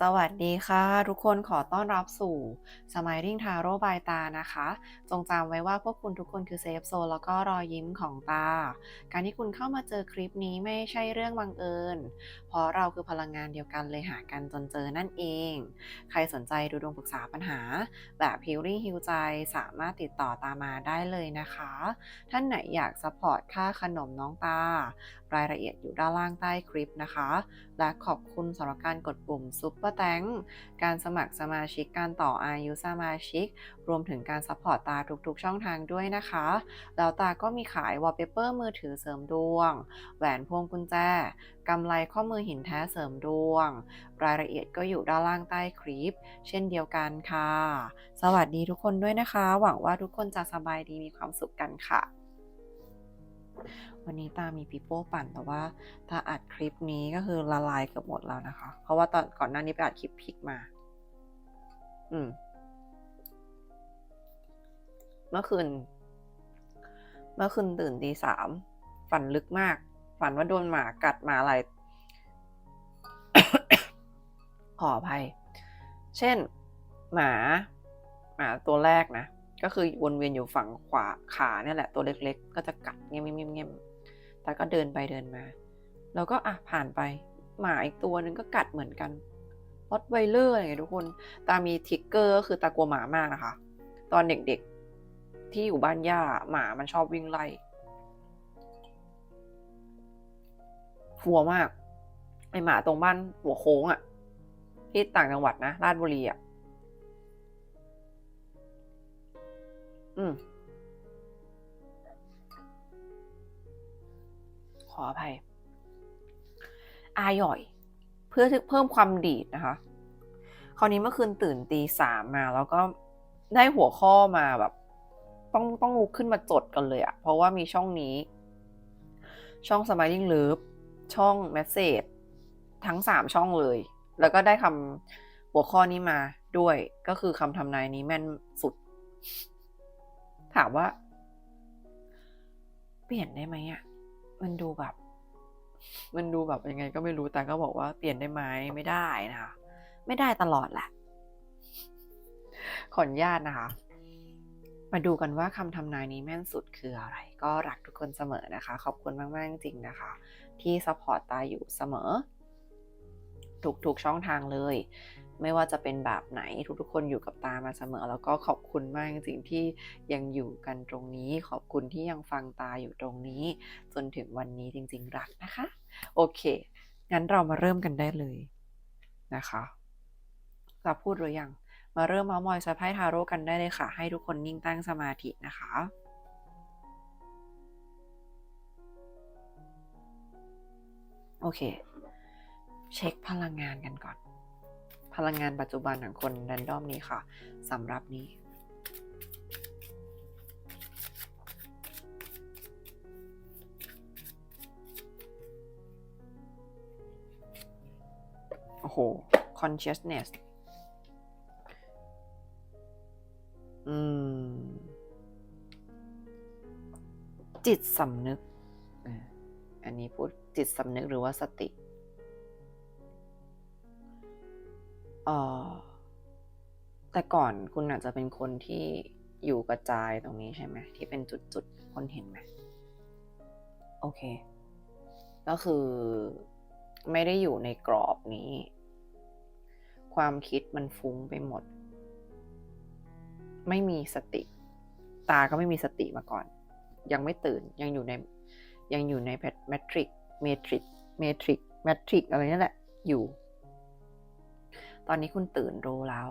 สวัสดีค่ะ ทุกคนขอต้อนรับสู่ Smiling Tarot by ตานะคะ จงจำไว้ว่าพวกคุณทุกคนคือเซฟโซนแล้วก็รอยยิ้มของตา การที่คุณเข้ามาเจอคลิปนี้ไม่ใช่เรื่องบังเอิญ เพราะเราคือพลังงานเดียวกันเลยหากันจนเจอนั่นเอง ใครสนใจดูดวงปรึกษาปัญหา แบบฮิลลิ่งฮิลใจสามารถติดต่อตามมาได้เลยนะคะ ท่านไหนอยากซัพพอร์ตค่าขนมน้องตา รายละเอียดอยู่ด้านล่างใต้คลิปนะคะ และขอบคุณสำหรับการกดปุ่มซุปปอร์แตงการสมัครสมาชิกการต่ออายุสมาชิก รวมถึงการซัพพอร์ตตาทุกๆ ช่องทางด้วยนะคะ แล้วตาก็มีขายวอลเปเปอร์มือถือเสริมดวง แหวนพวงกุญแจกำไรข้อมือหินแท้เสริมดวง รายละเอียดก็อยู่ด้านล่างใต้คลิป เช่นเดียวกันค่ะ สวัสดีทุกคนด้วยนะคะ หวังว่าทุกคนจะสบายดีมีความสุขกันค่ะ วันนี้ตามีปีโป้ปั่นแต่ว่าตาอัดคลิปนี้ก็คือละลายเกือบหมดแล้วนะคะ เพราะว่าตอนก่อนหน้านี้ไปอัดคลิปพลิกมา อืม เมื่อคืน เมื่อคืนตื่นตีสามฝันลึกมาก ฝันว่าโดนหมากัดหมาอะไร ขออภัย เช่น หมา หมาตัวแรกนะ ก็คือวนเวียนอยู่ฝั่งขวาขาเนี่ยแหละตัวเล็กๆ ก็จะกัดเงี้ยเงี้ยเงี้ยแต่ก็เดินไปเดินมา แล้วก็อะผ่านไป หมาอีกตัวหนึ่งก็กัดเหมือนกันรอตไวเลอร์อะไรเงี้ยทุกคน ตามีทิกเกอร์ก็คือตากลัวหมามากนะคะ ตอนเด็กๆที่อยู่บ้านย่าหมามันชอบวิ่งไล่ฟัวมาก ไอหมาตรงบ้านหัวโค้งอะที่ต่างจังหวัดนะราชบุรีอะ อืม ขออภัย อาหย่อย เพื่อเพิ่มความดีดนะคะ คราวนี้เมื่อคืนตื่นตีสามมา แล้วก็ได้หัวข้อมาแบบ ต้องต้องลุกขึ้นมาจดกันเลยอะเพราะว่ามีช่องนี้ ช่อง Smiling Love ช่อง Message ทั้งสามช่องเลย แล้วก็ได้คำหัวข้อนี้มาด้วย ก็คือคำทำนายนี้แม่นสุด ถามว่า เปลี่ยนได้ไหมอะ มันดูแบบ มันดูแบบยังไง ก็ไม่รู้แต่ก็บอกว่าเปลี่ยนได้ไหมไม่ได้นะคะไม่ได้ตลอดแหละขออนุญาตนะคะ มาดูกันว่าคำทำนายนี้แม่นสุดคืออะไร ก็รักทุกคนเสมอนะคะ ขอบคุณมาก ๆ จริงๆนะคะ ที่ซัพพอร์ตตาอยู่เสมอทุกๆช่องทางเลย ไม่ว่าจะเป็นแบบไหนทุกๆ คนอยู่กับตามาเสมอ แล้วก็ขอบคุณมากจริงที่ยังอยู่กันตรงนี้ ขอบคุณที่ยังฟังตาอยู่ตรงนี้ จนถึงวันนี้จริง ๆ รักนะคะ โอเค งั้นเรามาเริ่มกันได้เลยนะคะจะพูดหรือยังมาเริ่มเมาส์มอยสะพายทาโร่กันได้เลยค่ะ ให้ทุกคนนิ่งตั้งสมาธินะคะโอเค เช็คพลังงานกันก่อน พลังงานปัจจุบันของคนแรนดอมนี้ค่ะสำหรับนี้โอ้โห consciousness อืม จิตสำนึก อันนี้พูดจิตสำนึกหรือว่าสติ เออแต่ก่อนคุณอาจจะเป็นคนที่อยู่กระจายตรงนี้ใช่ไหมที่เป็นจุดๆคนเห็นไหมโอเค ก็คือไม่ได้อยู่ในกรอบนี้ ความคิดมันฟุ้งไปหมด ไม่มีสติ ตาก็ไม่มีสติมาก่อน ยังไม่ตื่นยังอยู่ในยังอยู่ในแมทริกเมทริกเมทริกแมทริกอะไรนั่นแหละอยู่ ตอนนี้คุณตื่นรู้แล้ว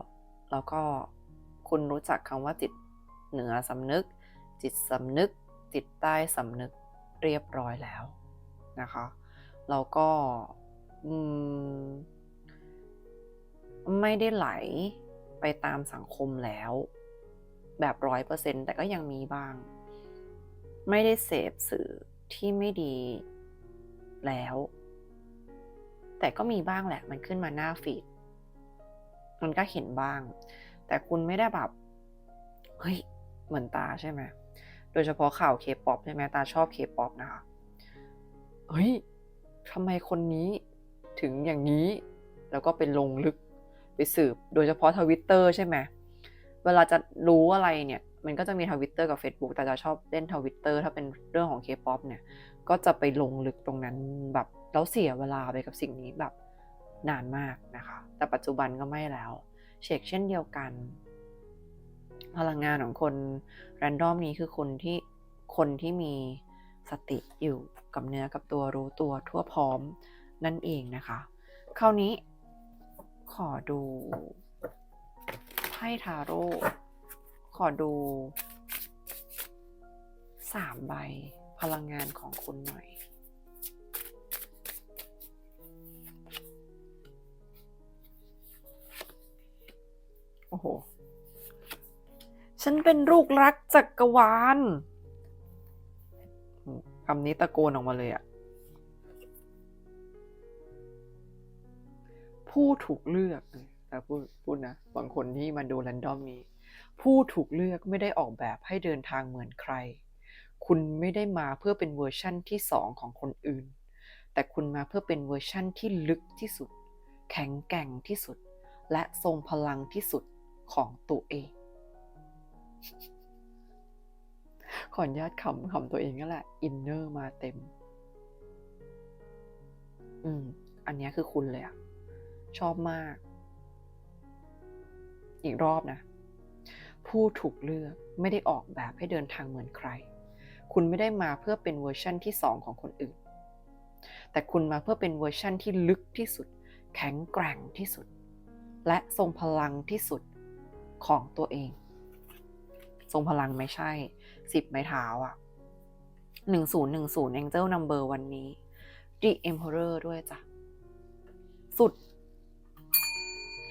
แล้วก็คุณรู้จักคำว่าจิตเหนือสำนึก จิตสำนึก จิตใต้สำนึกเรียบร้อยแล้วนะคะแล้วก็ไม่ได้ไหลไปตามสังคมแล้ว แบบร้อยเปอร์เซ็นแต่ก็ยังมีบ้าง ไม่ได้เสพสื่อที่ไม่ดีแล้ว แต่ก็มีบ้างแหละมันขึ้นมาหน้าฟีด มันก็เห็นบ้าง แต่คุณไม่ได้แบบเฮ้ยเหมือนตาใช่ไหมโดยเฉพาะข่าวเคป๊อปใช่ไหมตาชอบเคป๊อปนะคะเฮ้ยทำไมคนนี้ถึงอย่างนี้ แล้วก็เป็นลงลึกไปสืบ โดยเฉพาะทวิตเตอร์ใช่ไหมเวลาจะรู้อะไรเนี่ย มันก็จะมีทวิตเตอร์กับ Facebook แต่จะชอบเล่นทวิตเตอร์ถ้าเป็นเรื่องของ K-POP เนี่ย ก็จะไปลงลึกตรงนั้นแบบแล้วเสียเวลาไปกับสิ่งนี้แบบ นานมากนะคะ แต่ปัจจุบันก็ไม่แล้ว เช็คเช่นเดียวกัน พลังงานของคนแรนดอมนี้คือคนที่คนที่มีสติอยู่กับเนื้อกับตัวรู้ตัวทั่วพร้อมนั่นเองนะคะ คราวนี้ขอดูไพ่ทาโร่ขอดูสามใบพลังงานของคุณหน่อย โห ฉันเป็นลูกรักจักรวาลคำนี้ตะโกนออกมาเลยอะผู้ถูกเลือกแต่พูดพูดนะบางคนที่มาดูแรนดอมนี้ ผู้ถูกเลือกไม่ได้ออกแบบให้เดินทางเหมือนใคร คุณไม่ได้มาเพื่อเป็นเวอร์ชั่นที่สองของคนอื่น แต่คุณมาเพื่อเป็นเวอร์ชั่นที่ลึกที่สุด แข็งแกร่งที่สุด และทรงพลังที่สุด ของตัวเอง ขออนุญาตขำขำตัวเองก็แหละอินเนอร์มาเต็ม อืม อันนี้คือคุณเลยอะชอบมาก อีกรอบนะ ผู้ถูกเลือกไม่ได้ออกแบบให้เดินทางเหมือนใคร คุณไม่ได้มาเพื่อเป็นเวอร์ชั่นที่สองของคนอื่น แต่คุณมาเพื่อเป็นเวอร์ชั่นที่ลึกที่สุด แข็งแกร่งที่สุด และทรงพลังที่สุด ของตัวเอง ทรงพลังไม่ใช่สิบไม้เท้าอะหนึ่งศูนย์หนึ่งศูนย์ Angel Number วันนี้ The Emperor ด้วยจ้ะ สุด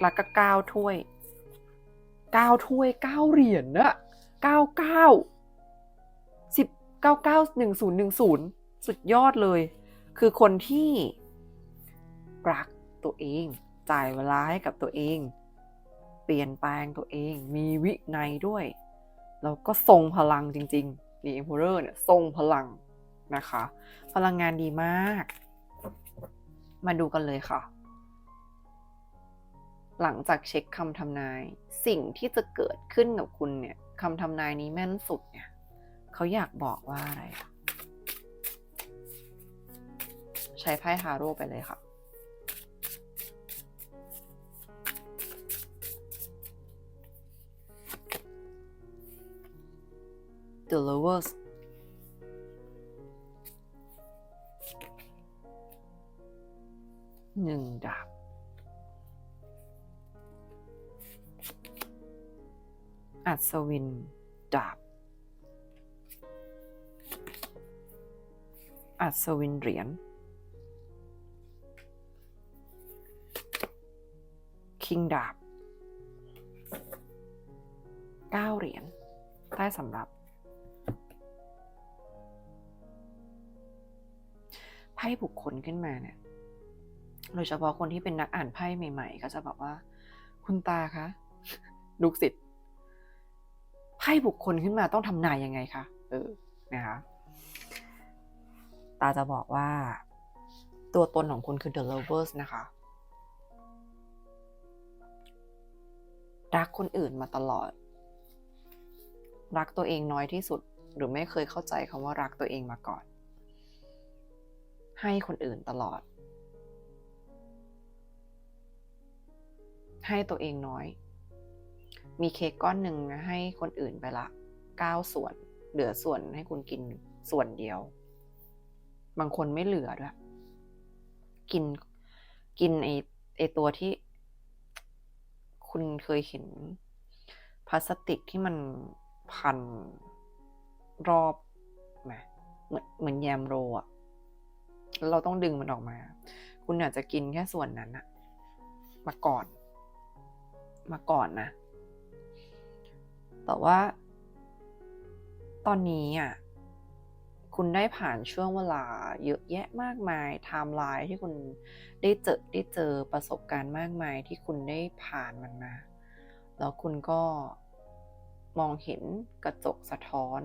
แล้วก็เก้าถ้วยเก้าถ้วยเก้าเหรียญนะเก้าเก้าสิบเก้าเก้าหนึ่งศูนย์หนึ่งศูนย์สุดยอดเลย คือคนที่รักตัวเอง จ่ายเวลาให้กับตัวเอง ปลี่ยนแปลงตัวเอง มีวินัยด้วย แล้วก็ทรงพลังจริงๆ The Emperor เนี่ยทรงพลังนะคะ พลังงานดีมาก มาดูกันเลยค่ะ หลังจากเช็คคำทำนาย สิ่งที่จะเกิดขึ้นกับคุณเนี่ยคำทำนายนี้แม่นสุดเนี่ยเขาอยากบอกว่าอะไร ใช้ไพ่ทาโร่ไปเลยค่ะ The Lovers หนึ่งดาบอัศวิน ดาบ อัศวินเหรียญ คิงดาบเก้าเหรียญ ใต้สำหรับ ไพ่บุคคลขึ้นมาเนี่ย โดยเฉพาะคนที่เป็นนักอ่านไพ่ใหม่ ๆ ก็จะบอกว่า คุณตาคะลูกศิษย์ไพ่บุคคลขึ้นมาต้องทำนายยังไงคะเออนะคะตาจะบอกว่า ตัวตนของคุณคือ the lovers นะคะรักคนอื่นมาตลอด รักตัวเองน้อยที่สุด หรือไม่เคยเข้าใจคำว่ารักตัวเองมาก่อน ให้คนอื่นตลอด ให้ตัวเองน้อย มีเค้กก้อนหนึ่งให้คนอื่นไปละเก้าส่วน เหลือส่วนให้คุณกินส่วนเดียว บางคนไม่เหลือด้วยกินกินไอไอตัวที่ คุณเคยเห็นพลาสติกที่มันพันรอบไหมเหมือนเหมือนแยมโรอะ แล้วเราต้องดึงมันออกมา คุณอาจจะกินแค่ส่วนนั้นอะมาก่อน มาก่อนนะ แต่ว่า ตอนนี้อะคุณได้ผ่านช่วงเวลาเยอะแยะมากมายไทม์ไลน์ที่คุณได้เจอได้เจอประสบการณ์มากมายที่คุณได้ผ่านมันมา แล้วคุณก็มองเห็นกระจกสะท้อน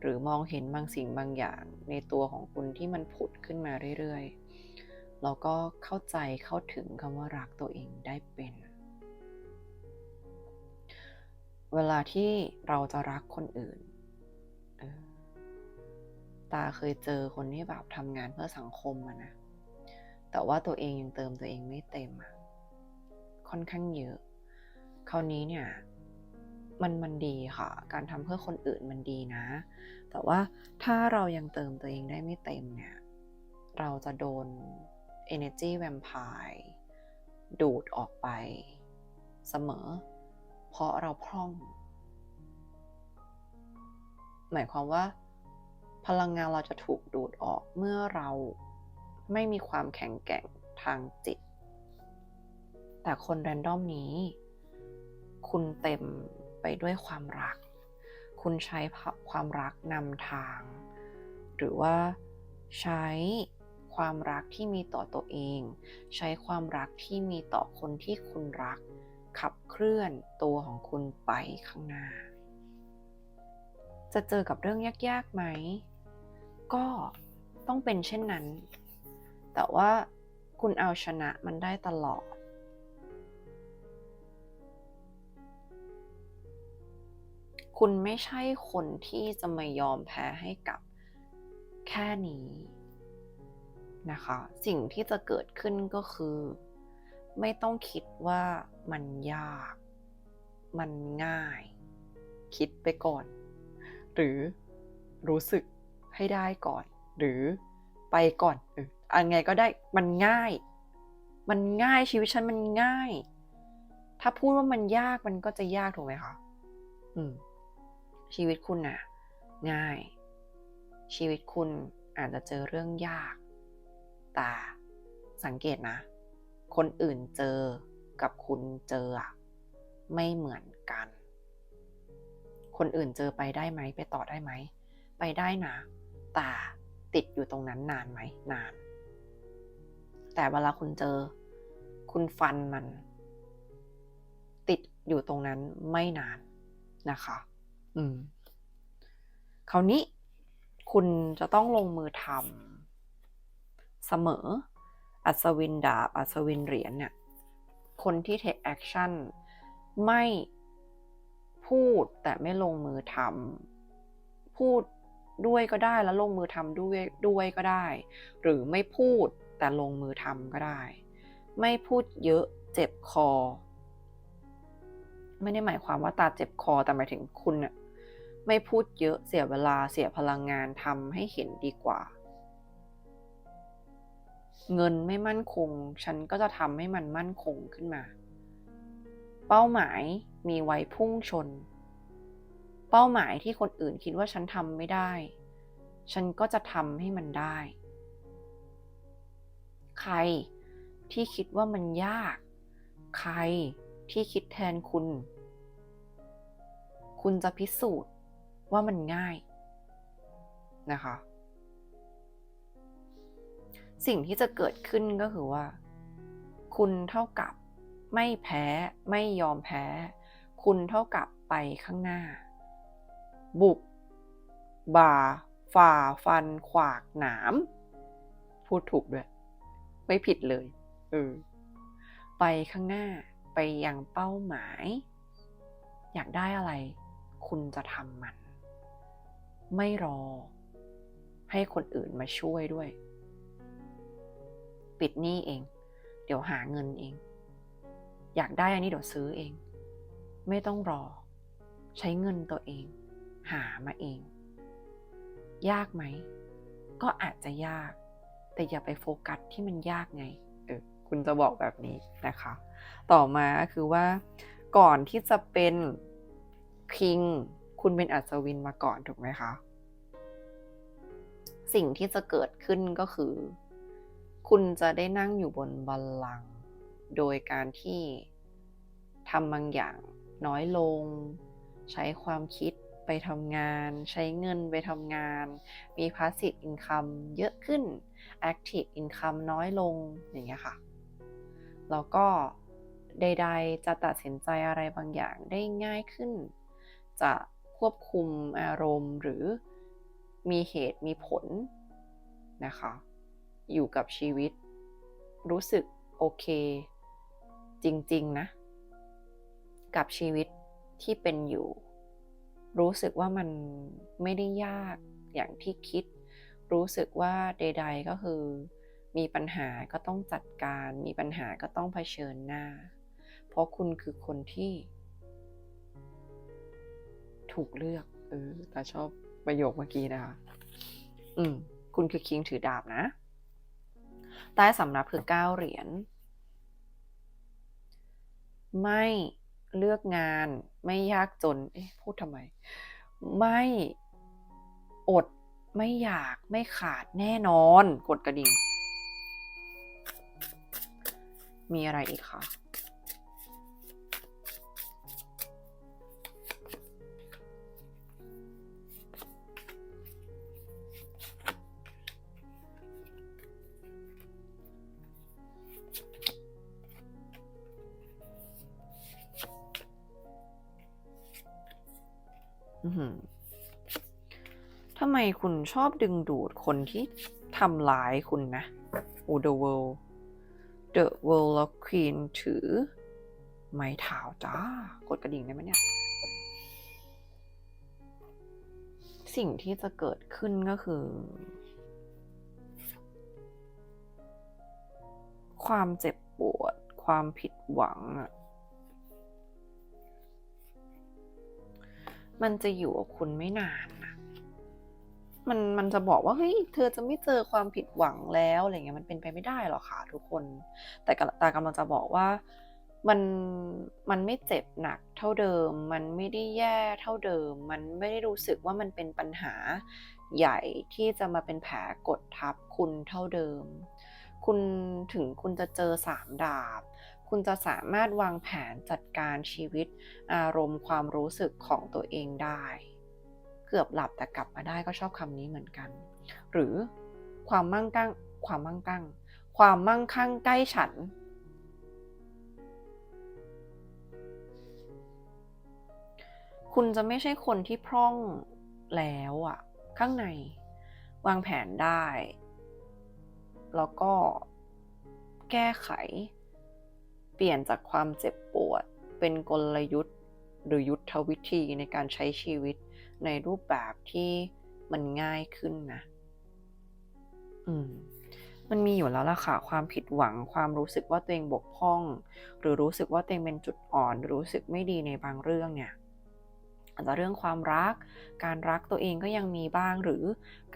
หรือมองเห็นบางสิ่งบางอย่างในตัวของคุณที่มันผุดขึ้นมาเรื่อยๆ แล้วก็เข้าใจเข้าถึงคำว่ารักตัวเองได้เป็น เวลาที่เราจะรักคนอื่น ตาเคยเจอคนที่แบบทำงานเพื่อสังคมอะนะ แต่ว่าตัวเองยังเติมตัวเองไม่เต็มอะค่อนข้างเยอะ คราวนี้เนี่ย มันมันดีค่ะ การทำเพื่อคนอื่นมันดีนะ แต่ว่าถ้าเรายังเติมตัวเองได้ไม่เต็มเนี่ย เราจะโดน energy vampire ดูดออกไปเสมอ เพราะเราพร่อง หมายความว่า พลังงานเราจะถูกดูดออกเมื่อเราไม่มีความแข็งแกร่งทางจิต แต่คนแรนดอมนี้ คุณเต็ม ไปด้วยความรัก คุณใช้ความรักนำทาง หรือว่าใช้ความรักที่มีต่อตัวเอง ใช้ความรักที่มีต่อคนที่คุณรัก ขับเคลื่อนตัวของคุณไปข้างหน้า จะเจอกับเรื่องยากๆไหม ก็ต้องเป็นเช่นนั้น แต่ว่าคุณเอาชนะมันได้ตลอด คุณไม่ใช่คนที่จะมายอมแพ้ให้กับแค่นี้นะคะ สิ่งที่จะเกิดขึ้นก็คือ ไม่ต้องคิดว่ามันยาก มันง่าย คิดไปก่อน หรือรู้สึกให้ได้ก่อน หรือไปก่อนเอออันไงก็ได้มันง่าย มันง่ายชีวิตฉันมันง่าย ถ้าพูดว่ามันยากมันก็จะยากถูกไหมคะอืม ชีวิตคุณน่ะง่าย ชีวิตคุณอาจจะเจอเรื่องยาก แต่สังเกตนะ คนอื่นเจอกับคุณเจออะไม่เหมือนกัน คนอื่นเจอไปได้ไหม ไปต่อได้ไหม ไปได้นะ แต่ติดอยู่ตรงนั้นนานไหม นาน แต่เวลาคุณเจอ คุณฟันมัน ติดอยู่ตรงนั้นไม่นานนะคะ อืมคราวนี้คุณจะต้องลงมือทำเสมอ อัศวินดาบ อัศวินเหรียญเนี่ยคนที่ take action ไม่พูดแต่ไม่ลงมือทำพูดด้วยก็ได้แล้วลงมือทำด้วยด้วยก็ได้ หรือไม่พูดแต่ลงมือทำก็ได้ ไม่พูดเยอะเจ็บคอ ไม่ได้หมายความว่าตาเจ็บคอแต่หมายถึงคุณน่ะ ไม่พูดเยอะเสียเวลาเสียพลังงานทำให้เห็นดีกว่า เงินไม่มั่นคง ฉันก็จะทำให้มันมั่นคงขึ้นมา เป้าหมายมีไว้พุ่งชน เป้าหมายที่คนอื่นคิดว่าฉันทำไม่ได้ ฉันก็จะทำให้มันได้ ใครที่คิดว่ามันยาก ใครที่คิดแทนคุณ คุณจะพิสูจน์ ว่ามันง่ายนะคะ สิ่งที่จะเกิดขึ้นก็คือว่า คุณเท่ากับไม่แพ้ ไม่ยอมแพ้ คุณเท่ากับไปข้างหน้า บุก บ่า ฝ่าฟัน ขวากหนาม พูดถูกด้วย ไม่ผิดเลยเออไปข้างหน้าไปยังเป้าหมาย อยากได้อะไร คุณจะทำมัน ไม่รอ ให้คนอื่นมาช่วยด้วย ปิดหนี้เอง เดี๋ยวหาเงินเอง อยากได้อันนี้เดี๋ยวซื้อเอง ไม่ต้องรอ ใช้เงินตัวเอง หามาเอง ยากไหม ก็อาจจะยาก แต่อย่าไปโฟกัสที่มันยากไง เออ คุณจะบอกแบบนี้นะคะ ต่อมาคือว่า ก่อนที่จะเป็นคิง คุณเป็นอัศวินมาก่อนถูกไหมคะ สิ่งที่จะเกิดขึ้นก็คือ คุณจะได้นั่งอยู่บนบัลลังก์โดยการที่ทำบางอย่างน้อยลง ใช้ความคิดไปทำงาน ใช้เงินไปทำงาน มี passive income เยอะขึ้น active income น้อยลงอย่างเงี้ยค่ะ แล้วก็ใดๆจะตัดสินใจอะไรบางอย่างได้ง่ายขึ้น จะ ควบคุมอารมณ์หรือมีเหตุมีผลนะคะ อยู่กับชีวิต รู้สึกโอเค จริง ๆ นะ กับชีวิตที่เป็นอยู่ รู้สึกว่ามันไม่ได้ยากอย่างที่คิด รู้สึกว่าใด ๆ ก็คือ มีปัญหาก็ต้องจัดการ มีปัญหาก็ต้องเผชิญหน้า เพราะคุณคือคนที่ ถูกเลือก เออแต่ชอบประโยคเมื่อกี้นะคะ อืม คุณคือคิงถือดาบนะ ใต้สำรับคือเก้าเหรียญ ไม่เลือกงานไม่ยากจน เอ๊ะ พูดทำไม ไม่อดไม่อยากไม่ขาดแน่นอน กดกระดิ่ง มีอะไรอีกคะ ทำไมคุณชอบดึงดูดคนที่ทำร้ายคุณนะอ้ The World The World แล้ว Queen ถือ ไม้เท้าจ้ากดกระดิ่งได้ไหมเนี่ย สิ่งที่จะเกิดขึ้นก็คือ ความเจ็บปวด ความผิดหวังอะ มันจะอยู่กับคุณไม่นานนะมันมันจะบอกว่าเฮ้ยเธอจะไม่เจอความผิดหวังแล้วอะไรเงี้ยมันเป็นไปไม่ได้หรอกค่ะทุกคน แต่ตากำลังจะบอกว่ามันมันไม่เจ็บหนักเท่าเดิม มันไม่ได้แย่เท่าเดิม มันไม่ได้รู้สึกว่ามันเป็นปัญหาใหญ่ที่จะมาเป็นแผลกดทับคุณเท่าเดิม คุณถึงคุณจะเจอสามดาบ คุณจะสามารถวางแผนจัดการชีวิต อารมณ์ความรู้สึกของตัวเองได้ เกือบหลับแต่กลับมาได้ก็ชอบคำนี้เหมือนกัน หรือความมั่งคั่งความมั่งคั่ง ความมั่งคั่งใกล้ฉัน คุณจะไม่ใช่คนที่พร่องแล้วอะข้างในวางแผนได้ แล้วก็แก้ไข เปลี่ยนจากความเจ็บปวด เป็นกลยุทธ์ หรือยุทธวิธีในการใช้ชีวิตในรูปแบบที่มันง่ายขึ้นนะ อืมมันมีอยู่แล้วล่ะค่ะ ความผิดหวัง ความรู้สึกว่าตัวเองบกพร่อง หรือรู้สึกว่าตัวเองเป็นจุดอ่อน รู้สึกไม่ดีในบางเรื่องเนี่ย อาจจะเรื่องความรัก การรักตัวเองก็ยังมีบ้าง หรือ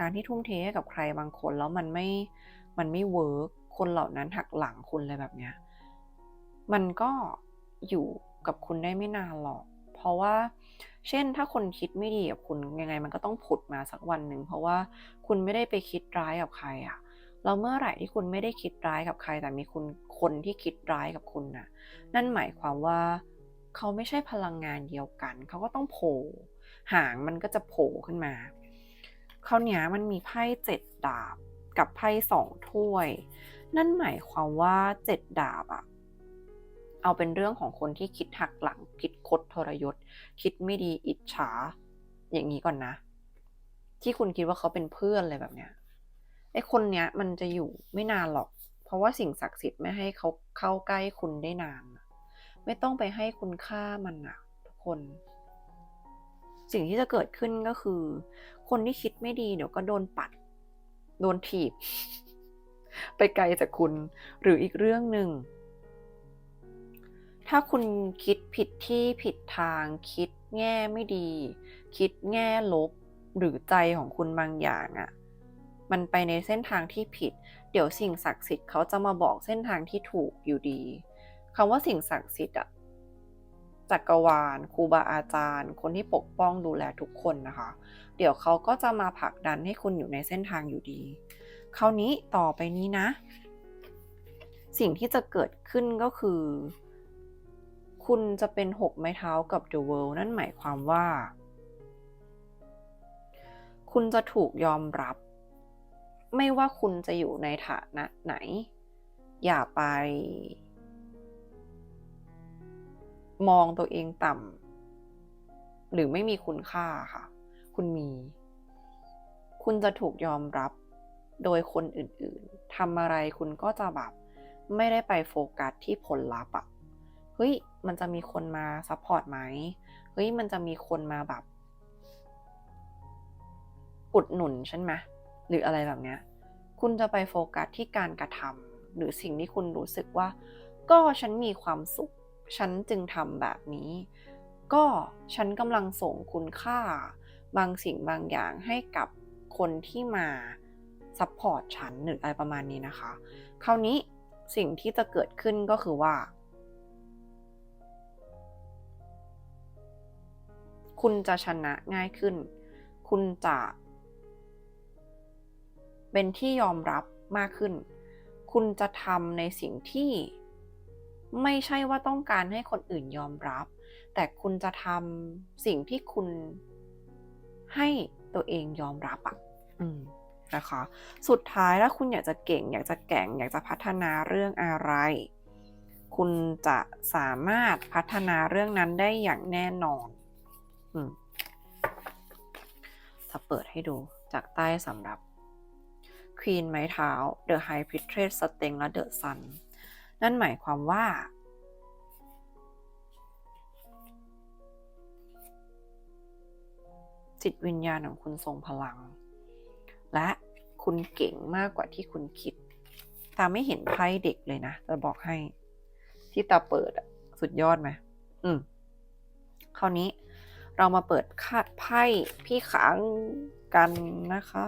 การที่ทุ่มเทให้กับใครบางคนแล้วมันไม่ มันไม่เวิร์ก คนเหล่านั้นหักหลังคุณเลยแบบเนี้ย มันก็อยู่กับคุณได้ไม่นานหรอก เพราะว่า เช่นถ้าคนคิดไม่ดีกับคุณยังไง มันก็ต้องผุดมาสักวันหนึ่งเพราะว่าคุณไม่ได้ไปคิดร้ายกับใครอะแล้วเมื่อไหร่ที่คุณไม่ได้คิดร้ายกับใคร แต่มีคุณคนที่คิดร้ายกับคุณน่ะ นั่นหมายความว่าเขาไม่ใช่พลังงานเดียวกัน เขาก็ต้องโผล่หางมันก็จะโผล่ขึ้นมาคราเนี้ยมันมีไพ่เจ็ดดาบกับไพ่สองถ้วย นั่นหมายความว่าเจ็ดดาบอะ เอาเป็นเรื่องของคนที่คิดหักหลัง คิดคดทรยศ คิดไม่ดีอิจฉา อย่างนี้ก่อนนะ ที่คุณคิดว่าเขาเป็นเพื่อนอะไรแบบเนี้ยไอ้คนเนี้ยมันจะอยู่ไม่นานหรอก เพราะว่าสิ่งศักดิ์สิทธิ์ไม่ให้เขาเข้าใกล้คุณได้นาน ไม่ต้องไปให้คุณค่ามันอะทุกคน สิ่งที่จะเกิดขึ้นก็คือ คนที่คิดไม่ดีเดี๋ยวก็โดนปัด โดนถีบ ไปไกลจากคุณ หรืออีกเรื่องหนึ่ง ถ้าคุณคิดผิดที่ผิดทาง คิดแง่ไม่ดี คิดแง่ลบ หรือใจของคุณบางอย่างอะ่ะ มันไปในเส้นทางที่ผิด เดี๋ยวสิ่งศักดิ์สิทธิ์เขาจะมาบอกเส้นทางที่ถูกอยู่ดีคำว่าสิ่งศักดิ์สิทธิ์อะจักรวาลครูบาอาจารย์ คนที่ปกป้องดูแลทุกคนนะคะ เดี๋ยวเขาก็จะมาผลักดันให้คุณอยู่ในเส้นทางอยู่ดีคราวนี้ต่อไปนี้นะ สิ่งที่จะเกิดขึ้นก็คือ คุณจะเป็นหกไม้เท้ากับ The World นั่นหมายความว่า คุณจะถูกยอมรับ ไม่ว่าคุณจะอยู่ในฐานะไหน อย่าไป มองตัวเองต่ำหรือไม่มีคุณค่าค่ะ คุณมี คุณจะถูกยอมรับโดยคนอื่นๆทำอะไรคุณก็จะแบบ ไม่ได้ไปโฟกัสที่ผลลัพธ์อะเฮ้ย มันจะมีคนมาซัพพอร์ตไหมเฮ้ยมันจะมีคนมาแบบอุดหนุนฉันไหมหรืออะไรแบบเนี้ย คุณจะไปโฟกัสที่การกระทำหรือสิ่งที่คุณรู้สึกว่า ก็ฉันมีความสุข ฉันจึงทำแบบนี้ ก็ฉันกำลังส่งคุณค่า บางสิ่งบางอย่างให้กับคนที่มาซัพพอร์ตฉันหรืออะไรประมาณนี้นะคะ คราวนี้สิ่งที่จะเกิดขึ้นก็คือว่า คุณจะชนะง่ายขึ้น คุณจะ เป็นที่ยอมรับมากขึ้น คุณจะทำในสิ่งที่ไม่ใช่ว่าต้องการให้คนอื่นยอมรับ แต่คุณจะทำสิ่งที่คุณให้ตัวเองยอมรับอะอืมนะคะ สุดท้ายถ้าคุณอยากจะเก่ง อยากจะแก่ง อยากจะพัฒนาเรื่องอะไร คุณจะสามารถพัฒนาเรื่องนั้นได้อย่างแน่นอน อืมจะเปิดให้ดูจากใต้สำหรับควีนไม้เท้า The High Priestess สเต็งและ The Sun นั่นหมายความว่า จิตวิญญาณของคุณทรงพลัง และคุณเก่งมากกว่าที่คุณคิด ตาไม่เห็นไพ่เด็กเลยนะ จะบอกให้ ที่ตาเปิดสุดยอดไหม อืม คราวนี้ เรามาเปิดคาดไพ่พี่ขังกันนะคะ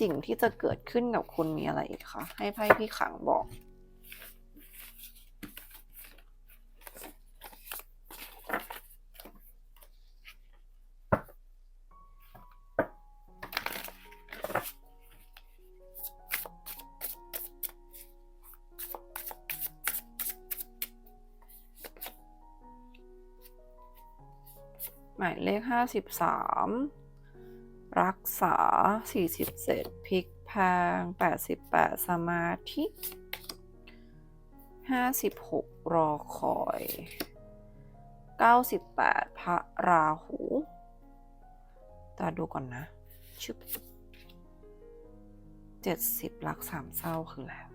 สิ่งที่จะเกิดขึ้นกับคุณมีอะไรอีกคะให้ไพ่พี่ขังบอก มายเลขห้าสิบสามรักษาสี่สิบเจ็ดพลิกแพงแปดสิบแปดสมาธิห้าสิบหกรอคอยเก้าสิบแปดพระราหูตาดูก่อนนะชึบเจ็ดสิบรักสามเศร้าคือแล้ว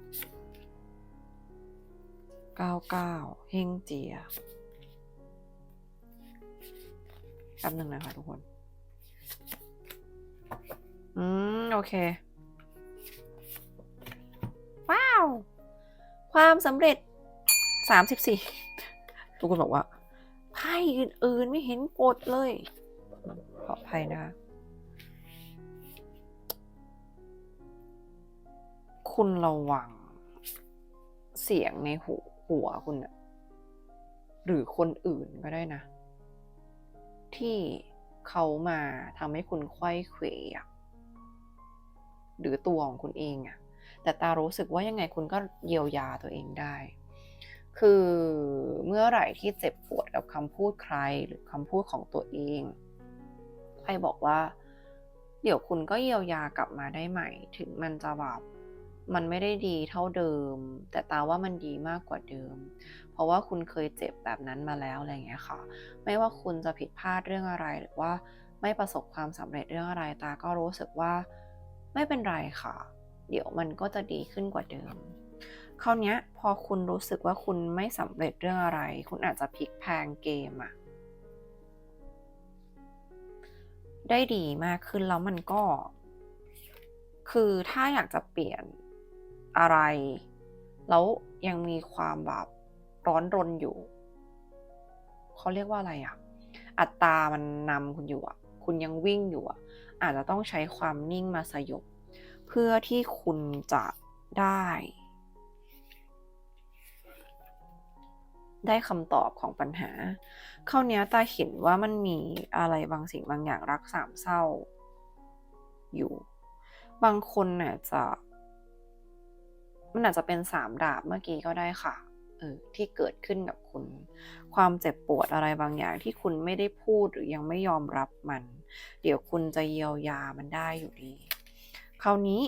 เก้าเก้าเฮงเจีย แป๊บหนึ่งนะคะทุกคน อืม โอเค ว้าว ความสำเร็จสามสิบสี่ทุกคนบอกว่า ไพ่อื่นๆไม่เห็นกดเลย ขออภัยนะคะคุณระวัง เสียงในหูหัวคุณอะหรือคนอื่นก็ได้นะ ที่เขามาทำให้คุณไขว้เขวอหรือตัวของคุณเองอะแต่ตารู้สึกว่ายังไงคุณก็เยียวยาตัวเองได้ คือเมื่อไหร่ที่เจ็บปวดกับคำพูดใครหรือคำพูดของตัวเอง ใครบอกว่า เดี๋ยวคุณก็เยียวยากลับมาได้ใหม่ ถึงมันจะแบบมันไม่ได้ดีเท่าเดิม แต่ตาว่ามันดีมากกว่าเดิม ราะว่าคุณเคยเจ็บแบบนั้นมาแล้วอะไรเงี้ยค่ะ ไม่ว่าคุณจะผิดพลาดเรื่องอะไร หรือว่าไม่ประสบความสำเร็จเรื่องอะไรตาก็รู้สึกว่าไม่เป็นไรค่ะ เดี๋ยวมันก็จะดีขึ้นกว่าเดิมคราวนี้พอคุณรู้สึกว่าคุณไม่สำเร็จเรื่องอะไร คุณอาจจะพลิกแพลงเกมอะได้ดีมากขึ้นแล้วมันก็ คือถ้าอยากจะเปลี่ยนอะไร แล้วยังมีความแบบ ร้อนรนอยู่ เขาเรียกว่าอะไรอะอัตรามันนำคุณอยู่อะคุณยังวิ่งอยู่อะอาจจะต้องใช้ความนิ่งมาสยบ เพื่อที่คุณจะได้ ได้คำตอบของปัญหาคราวนี้ตาเห็นว่ามันมีอะไรบางสิ่งบางอย่างรักสามเศร้า อยู่ บางคนเนี่ยจะมันอาจจะเป็นสามดาบเมื่อกี้ก็ได้ค่ะ เออที่เกิดขึ้นกับคุณ ความเจ็บปวดอะไรบางอย่างที่คุณไม่ได้พูดหรือยังไม่ยอมรับมัน เดี๋ยวคุณจะเยียวยามันได้อยู่ดี คราวนี้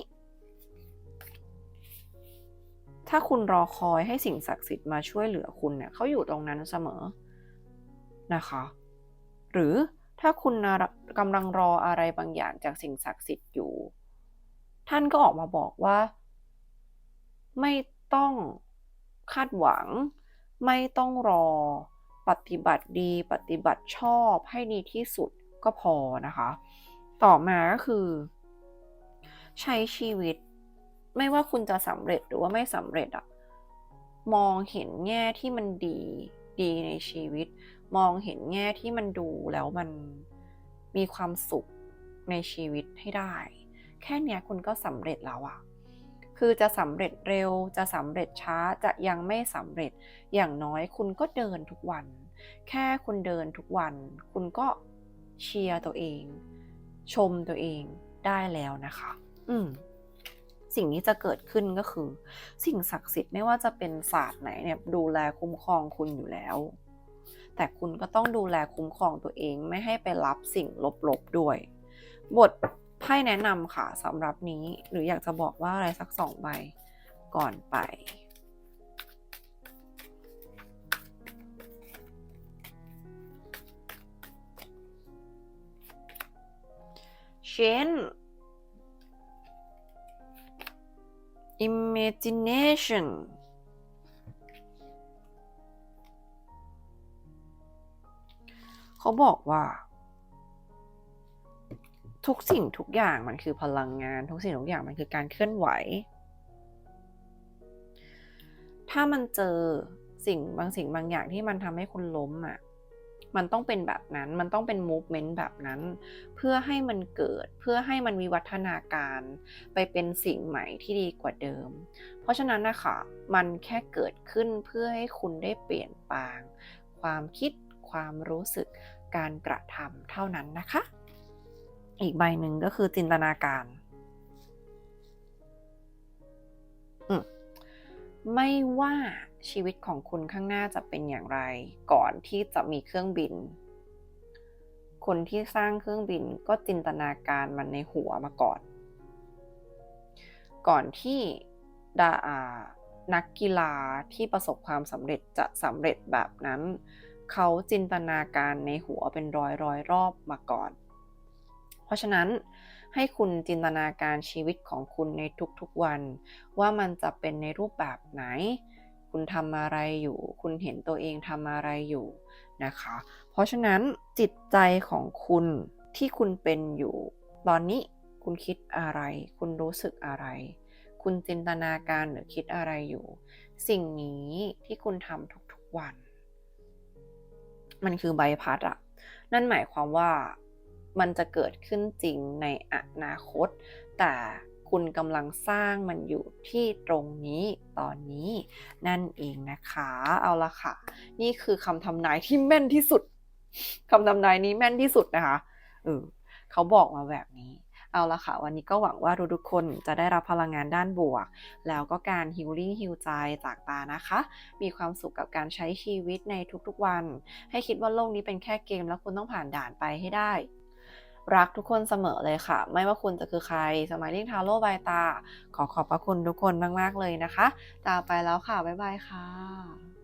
ถ้าคุณรอคอยให้สิ่งศักดิ์สิทธิ์มาช่วยเหลือคุณเนี่ยเขาอยู่ตรงนั้นเสมอนะคะ หรือถ้าคุณกำลังรออะไรบางอย่างจากสิ่งศักดิ์สิทธิ์อยู่ ท่านก็ออกมาบอกว่า ไม่ต้อง คาดหวัง ไม่ต้องรอปปฏิบัติดี ปฏิบัติชอบให้ดีที่สุดก็พอนะคะ ต่อมาก็คือ ใช้ชีวิต ไม่ว่าคุณจะสำเร็จหรือว่าไม่สำเร็จอะมองเห็นแง่ที่มันดีดีในชีวิต มองเห็นแง่ที่มันดูแล้วมันมีความสุขในชีวิตให้ได้ แค่เนี้ยคุณก็สำเร็จแล้วอะ คือจะสำเร็จเร็วจะสำเร็จช้าจะยังไม่สำเร็จ อย่างน้อยคุณก็เดินทุกวัน แค่คุณเดินทุกวัน คุณก็เชียร์ตัวเอง ชมตัวเองได้แล้วนะคะ อืมสิ่งนี้จะเกิดขึ้นก็คือ สิ่งศักดิ์สิทธิ์ไม่ว่าจะเป็นศาสตร์ไหนเนี่ยดูแลคุ้มครองคุณอยู่แล้ว แต่คุณก็ต้องดูแลคุ้มครองตัวเองไม่ให้ไปรับสิ่งลบๆด้วย บท ไพ่แนะนำค่ะสำหรับนี้หรืออยากจะบอกว่าอะไรสักสองใบก่อนไป เช่น imagination เขาบอกว่า ทุกสิ่งทุกอย่างมันคือพลังงาน ทุกสิ่งทุกอย่างมันคือการเคลื่อนไหว ถ้ามันเจอสิ่งบางสิ่งบางอย่างที่มันทำให้คุณล้มอะมันต้องเป็นแบบนั้น มันต้องเป็น movement แบบนั้น เพื่อให้มันเกิด เพื่อให้มันวิวัฒนาการไปเป็นสิ่งใหม่ที่ดีกว่าเดิม เพราะฉะนั้นนะคะ มันแค่เกิดขึ้นเพื่อให้คุณได้เปลี่ยนแปลงความคิด ความรู้สึก การกระทำเท่านั้นนะคะ อีกใบหนึ่งก็คือจินตนาการ อืมไม่ว่าชีวิตของคุณข้างหน้าจะเป็นอย่างไร ก่อนที่จะมีเครื่องบิน คนที่สร้างเครื่องบินก็จินตนาการมันในหัวมาก่อน ก่อนที่ดาอานักกีฬาที่ประสบความสำเร็จจะสำเร็จแบบนั้น เขาจินตนาการในหัวเป็นร้อยร้อยรอบมาก่อน ราะฉะนั้นให้คุณจินตนาการชีวิตของคุณในทุกๆวัน ว่ามันจะเป็นในรูปแบบไหน คุณทำอะไรอยู่ คุณเห็นตัวเองทำอะไรอยู่นะคะ เพราะฉะนั้นจิตใจของคุณที่คุณเป็นอยู่ ตอนนี้คุณคิดอะไร คุณรู้สึกอะไร คุณจินตนาการหรือคิดอะไรอยู่ สิ่งนี้ที่คุณทำทุกๆวัน มันคือใบพัดอะนั่นหมายความว่า มันจะเกิดขึ้นจริงในอนาคต แต่คุณกำลังสร้างมันอยู่ที่ตรงนี้ตอนนี้ นั่นเองนะคะ เอาละค่ะ นี่คือคำทำนายที่แม่นที่สุดคำทำนายนี้แม่นที่สุดนะคะเออเขาบอกมาแบบนี้เอาละค่ะ วันนี้ก็หวังว่าทุกๆคนจะได้รับพลังงานด้านบวก แล้วก็การฮิลลิ่งฮิลใจจากตานะคะ มีความสุขกับการใช้ชีวิตในทุกๆวัน ให้คิดว่าโลกนี้เป็นแค่เกมแล้วคุณต้องผ่านด่านไปให้ได้ รักทุกคนเสมอเลยค่ะ ไม่ว่าคุณจะคือใคร สมัยลิ่งทาโร่บายตา ขอขอบพระคุณทุกคนมาก ๆ เลยนะคะ ตาไปแล้วค่ะ บ๊ายบายค่ะ